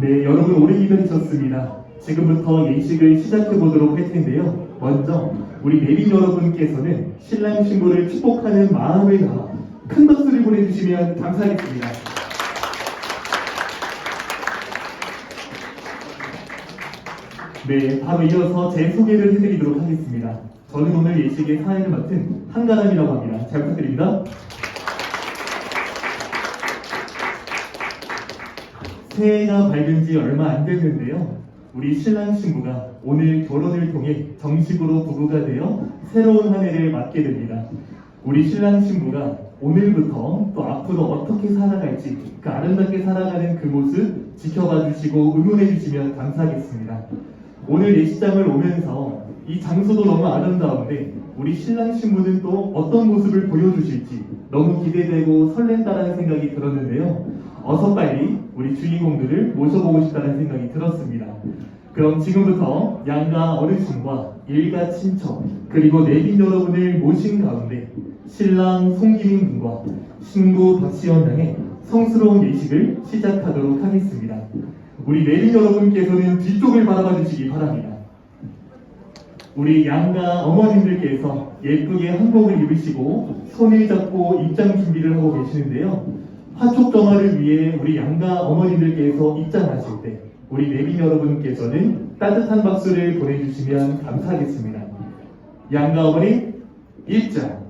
네, 여러분 오래 기다리셨습니다. 지금부터 예식을 시작해 보도록 할 텐데요. 먼저 우리 내빈 여러분께서는 신랑 신부를 축복하는 마음을 담아 큰 박수를 보내주시면 감사하겠습니다. 네, 바로 이어서 제 소개를 해드리도록 하겠습니다. 저는 오늘 예식의 사회를 맡은 한가람이라고 합니다. 잘 부탁드립니다. 새해가 밝은 지 얼마 안 됐는데요. 우리 신랑 신부가 오늘 결혼을 통해 정식으로 부부가 되어 새로운 한 해를 맞게 됩니다. 우리 신랑 신부가 오늘부터 또 앞으로 어떻게 살아갈지 그 아름답게 살아가는 그 모습 지켜봐 주시고 응원해 주시면 감사하겠습니다. 오늘 예식장을 오면서 이 장소도 너무 아름다운데 우리 신랑 신부는 또 어떤 모습을 보여주실지 너무 기대되고 설렌다라는 생각이 들었는데요. 어서 빨리 우리 주인공들을 모셔보고 싶다는 생각이 들었습니다. 그럼 지금부터 양가 어르신과 일가 친척 그리고 내빈 여러분을 모신 가운데 신랑 송기민 군과 신부 박시원 양의 성스러운 예식을 시작하도록 하겠습니다. 우리 내빈 여러분께서는 뒤쪽을 바라봐 주시기 바랍니다. 우리 양가 어머님들께서 예쁘게 한복을 입으시고 손을 잡고 입장 준비를 하고 계시는데요. 화촉 정화를 위해 우리 양가 어머님들께서 입장하실 때 우리 내빈 여러분께서는 따뜻한 박수를 보내주시면 감사하겠습니다. 양가 어머니 입장.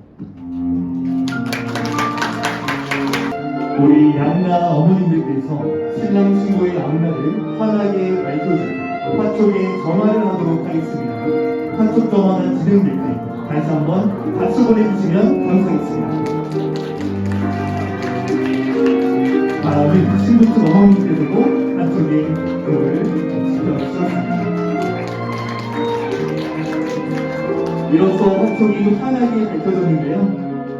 우리 양가 어머님들께서 신랑 신부의 앞날을 환하게 밝혀주고 화촉에 전화를 하도록 하겠습니다. 화촉 전화가 진행될 때 다시 한번 박수 보내주시면 감사하겠습니다. 다음은 신부 측 어머님께서도 한쪽에 그를 지켜주셨습니다. 이로써 화촉이 환하게 밝혀졌는데요.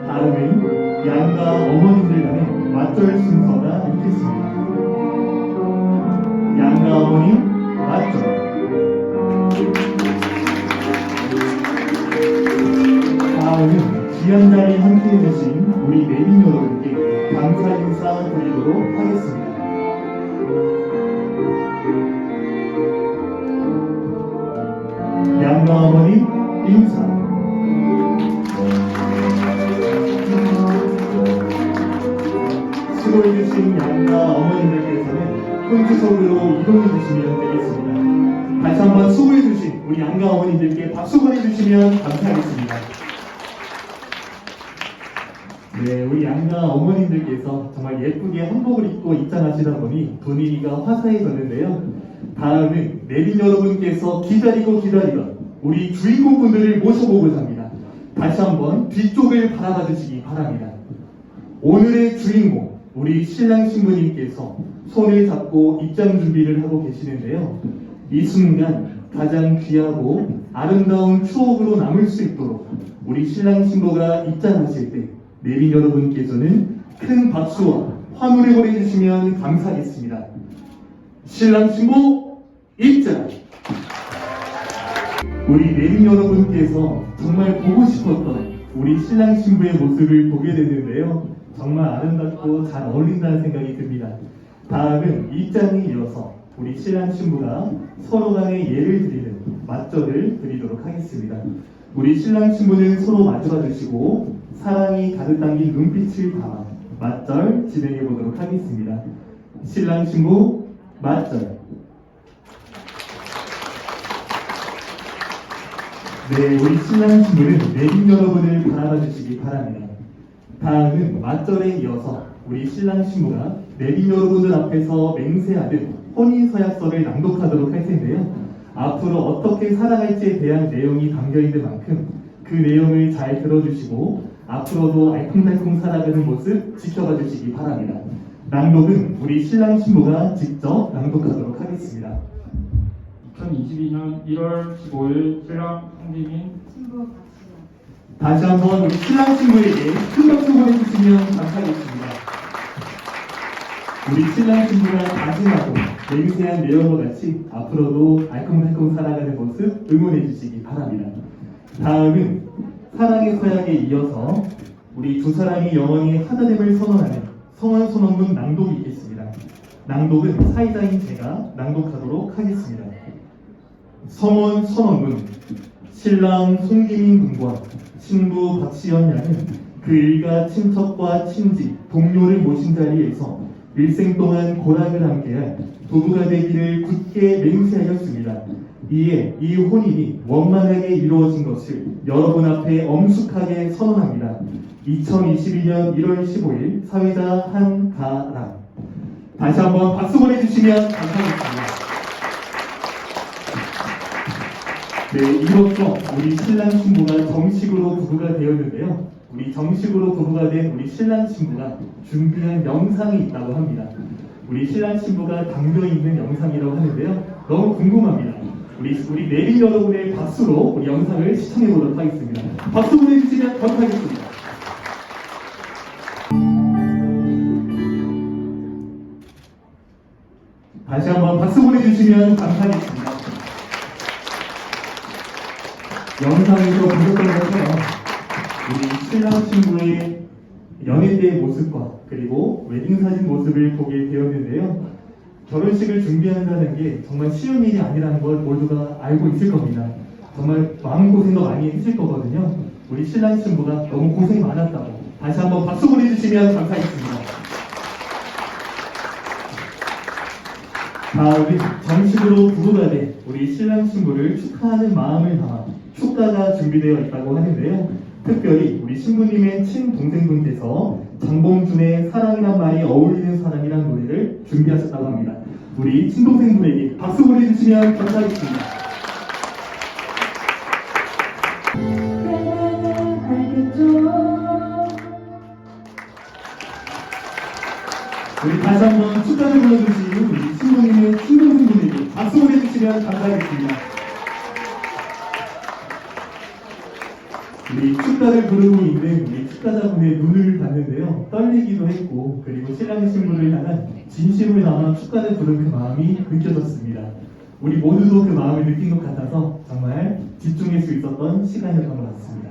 다음은 양가 어머님들 간의 맞절 순서가 있겠습니다. 양가 어머님 다음은 귀한 자리에 함께 해 주신 우리 내빈 여러분께 감사 인사 드리도록 하겠습니다. 양가 어머님 인사. 수고해주신 양가 어머님들께서는 혼주석으로 이동해 주시면 되겠습니다. 다시 한번 수고해주신 우리 양가 어머님들께 박수 보내주시면 감사하겠습니다. 네, 우리 양가 어머님들께서 정말 예쁘게 한복을 입고 입장하시다 보니 분위기가 화사해졌는데요. 다음은 내빈 여러분께서 기다리고 기다리던 우리 주인공분들을 모셔보고자 합니다. 다시 한번 뒤쪽을 바라봐 주시기 바랍니다. 오늘의 주인공, 우리 신랑 신부님께서 손을 잡고 입장 준비를 하고 계시는데요. 이 순간 가장 귀하고 아름다운 추억으로 남을 수 있도록 우리 신랑 신부가 입장하실 때 내빈 여러분께서는 큰 박수와 환호를 보내주시면 감사하겠습니다. 신랑 신부 입장! 우리 내빈 여러분께서 정말 보고 싶었던 우리 신랑 신부의 모습을 보게 됐는데요. 정말 아름답고 잘 어울린다는 생각이 듭니다. 다음은 입장에 이어서 우리 신랑 신부가 서로 간에 예를 드리는 맞절을 드리도록 하겠습니다. 우리 신랑 신부는 서로 마주봐 주시고 사랑이 가득 담긴 눈빛을 담아 맞절 진행해 보도록 하겠습니다. 신랑 신부 맞절. 네, 우리 신랑 신부는 내빈 여러분을 바라봐 주시기 바랍니다. 다음은 맞절에 이어서 우리 신랑 신부가 내빈 여러분들 앞에서 맹세하듯 혼인 서약서를 낭독하도록 할 텐데요. 앞으로 어떻게 살아갈지에 대한 내용이 담겨 있는 만큼 그 내용을 잘 들어주시고 앞으로도 알콩달콩 살아가는 모습 지켜봐 주시기 바랍니다. 낭독은 우리 신랑 신부가 직접 낭독하도록 하겠습니다. 2022년 1월 15일 신랑 성김인 신부 다시 한번 우리 신랑 신부에게 큰 박수 보내주시면 감사하겠습니다. 우리 신랑 신부가 다짐하고 맹세한 내용과 같이 앞으로도 알콩달콩 살아가는 모습 응원해 주시기 바랍니다. 다음은 사랑의 서약에 이어서 우리 두 사람이 영원히 하나됨을 선언하는 성원 선언문 낭독이 있겠습니다. 낭독은 사이다인 제가 낭독하도록 하겠습니다. 성원 선언문 신랑 송기민 군과 신부 박시연 양은 그 일가 친척과 친지, 동료를 모신 자리에서 일생 동안 고락을 함께할 부부가 되기를 굳게 맹세하였습니다. 이에 이 혼인이 원만하게 이루어진 것을 여러분 앞에 엄숙하게 선언합니다. 2022년 1월 15일 사회자 한가람 다시 한번 박수 보내주시면 감사하겠습니다. 네, 이로써 우리 신랑 신부가 정식으로 부부가 되었는데요. 우리 정식으로 부부가 된 우리 신랑 신부가 준비한 영상이 있다고 합니다. 우리 신랑 신부가 담겨 있는 영상이라고 하는데요. 너무 궁금합니다. 우리 우리 내린 여러분의 박수로 우리 영상을 시청해 보도록 하겠습니다. 박수 보내주시면 감사하겠습니다. 다시 한번 박수 보내주시면 감사하겠습니다. 영상에서 보셨던 것처럼 우리 신랑 연애 때의 모습과 그리고 웨딩 사진 모습을 보게 되었는데요. 결혼식을 준비한다는 게 정말 쉬운 일이 아니라는 걸 모두가 알고 있을 겁니다. 정말 마음고생도 많이 했을 거거든요. 우리 신랑 신부가 너무 고생이 많았다고 다시 한번 박수 보내주시면 감사하겠습니다. 다음은 정식으로 부부가 된 우리 신랑 신부를 축하하는 마음을 담아 축가가 준비되어 있다고 하는데요. 특별히 우리 신부님의 친동생분께서 장봉준의 사랑이란 말이 어울리는 사람이란 노래를 준비하셨다고 합니다. 우리 친동생분에게 박수 보내주시면 감사하겠습니다. 우리 다시 한번 축가를 불러주신 우리 신부님의 친동생분에게 박수 보내주시면 감사하겠습니다. 우리 축가를 부르고 있는 우리 축가자분의 눈을 봤는데요. 떨리기도 했고, 그리고 신랑 신부를 향한 진심을 담아 축가를 부른 그 마음이 느껴졌습니다. 우리 모두도 그 마음을 느낀 것 같아서 정말 집중할 수 있었던 시간이었던 것 같습니다.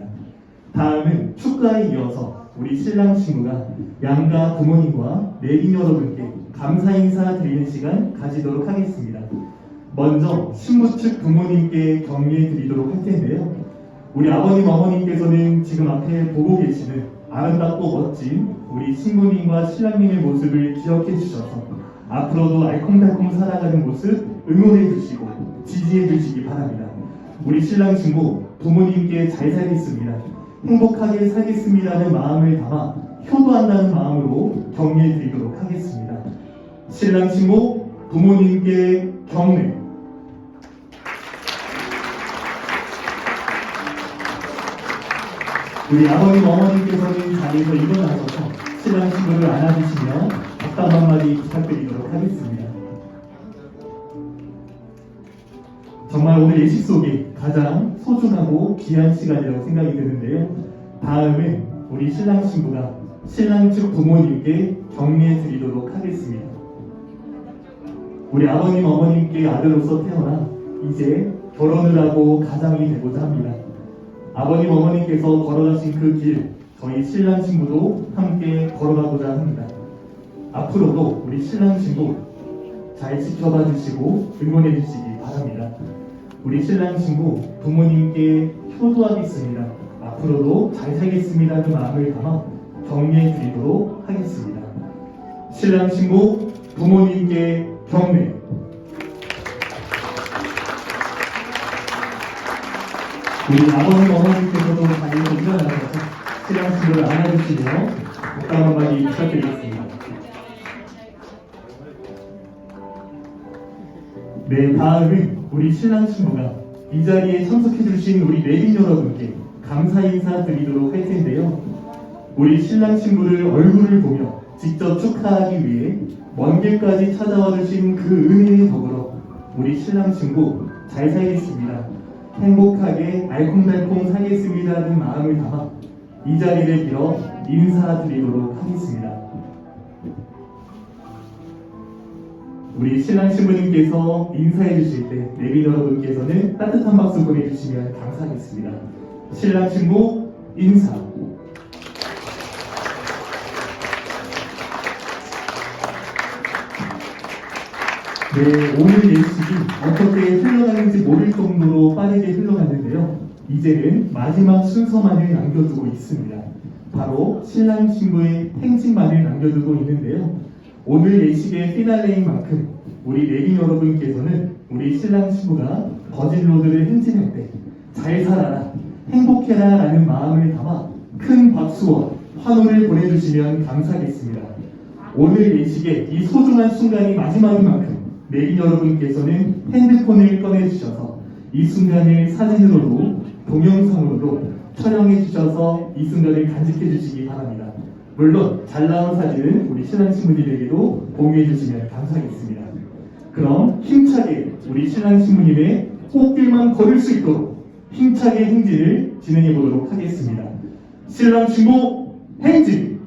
다음은 축가에 이어서 우리 신랑 신부가 양가 부모님과 내빈 여러분께 감사 인사 드리는 시간 가지도록 하겠습니다. 먼저 신부 측 부모님께 격려 드리도록 할 텐데요. 우리 아버님 어머님께서는 지금 앞에 보고 계시는 아름답고 멋진 우리 신부님과 신랑님의 모습을 기억해 주셔서 앞으로도 알콩달콩 살아가는 모습 응원해 주시고 지지해 주시기 바랍니다. 우리 신랑 신부 부모님께 잘 살겠습니다. 행복하게 살겠습니다는 마음을 담아 효도한다는 마음으로 격려해 드리도록 하겠습니다. 신랑 신부 부모님께 격려 우리 아버님 어머님께서는 자리에서 일어나셔서 신랑 신부를 안아주시며 답답 한마디 부탁드리도록 하겠습니다. 정말 오늘 예식 속에 가장 소중하고 귀한 시간이라고 생각이 드는데요. 다음은 우리 신랑 신부가 신랑 측 부모님께 격려해 드리도록 하겠습니다. 우리 아버님 어머님께 아들로서 태어나 이제 결혼을 하고 가장이 되고자 합니다. 아버님 어머니께서 걸어가신 그 길 저희 신랑 신부도 함께 걸어가고자 합니다. 앞으로도 우리 신랑 신부 잘 지켜봐 주시고 응원해 주시기 바랍니다. 우리 신랑 신부 부모님께 효도하겠습니다. 앞으로도 잘 살겠습니다는 마음을 담아 격려해 드리도록 하겠습니다. 신랑 신부 부모님께 격려. 우리 아버님 어머님께서도 일어나셔서 신랑 신부를 안아주시며 목담 한마디 부탁드리겠습니다. 네, 다음은 우리 신랑 신부가 이 자리에 참석해주신 우리 내빈 여러분께 감사 인사 드리도록 할 텐데요. 우리 신랑 신부를 얼굴을 보며 직접 축하하기 위해 먼 길까지 찾아와 주신 그 은혜의 덕으로 우리 신랑 신부 잘 살겠습니다. 행복하게 알콩달콩 살겠습니다는 마음을 담아 이 자리를 빌어 인사드리도록 하겠습니다. 우리 신랑 신부님께서 인사해 주실 때 내빈 여러분께서는 따뜻한 박수 보내주시면 감사하겠습니다. 신랑 신부 인사. 네, 오늘 예식이 어떻게 흘러가는지 모를 정도로 빠르게 흘러갔는데요. 이제는 마지막 순서만을 남겨두고 있습니다. 바로 신랑 신부의 행진만을 남겨두고 있는데요. 오늘 예식의 피날레인 만큼 우리 내빈 여러분께서는 우리 신랑 신부가 버진로드를 행진할 때 잘 살아라, 행복해라 라는 마음을 담아 큰 박수와 환호를 보내주시면 감사하겠습니다. 오늘 예식의 이 소중한 순간이 마지막인 만큼 내빈 여러분께서는 핸드폰을 꺼내주셔서 이 순간을 사진으로도 동영상으로도 촬영해 주셔서 이 순간을 간직해 주시기 바랍니다. 물론 잘 나온 사진은 우리 신랑 신부님에게도 공유해 주시면 감사하겠습니다. 그럼 힘차게 우리 신랑 신부님의 꽃길만 걸을 수 있도록 힘차게 행진을 진행해 보도록 하겠습니다. 신랑 신부 행진!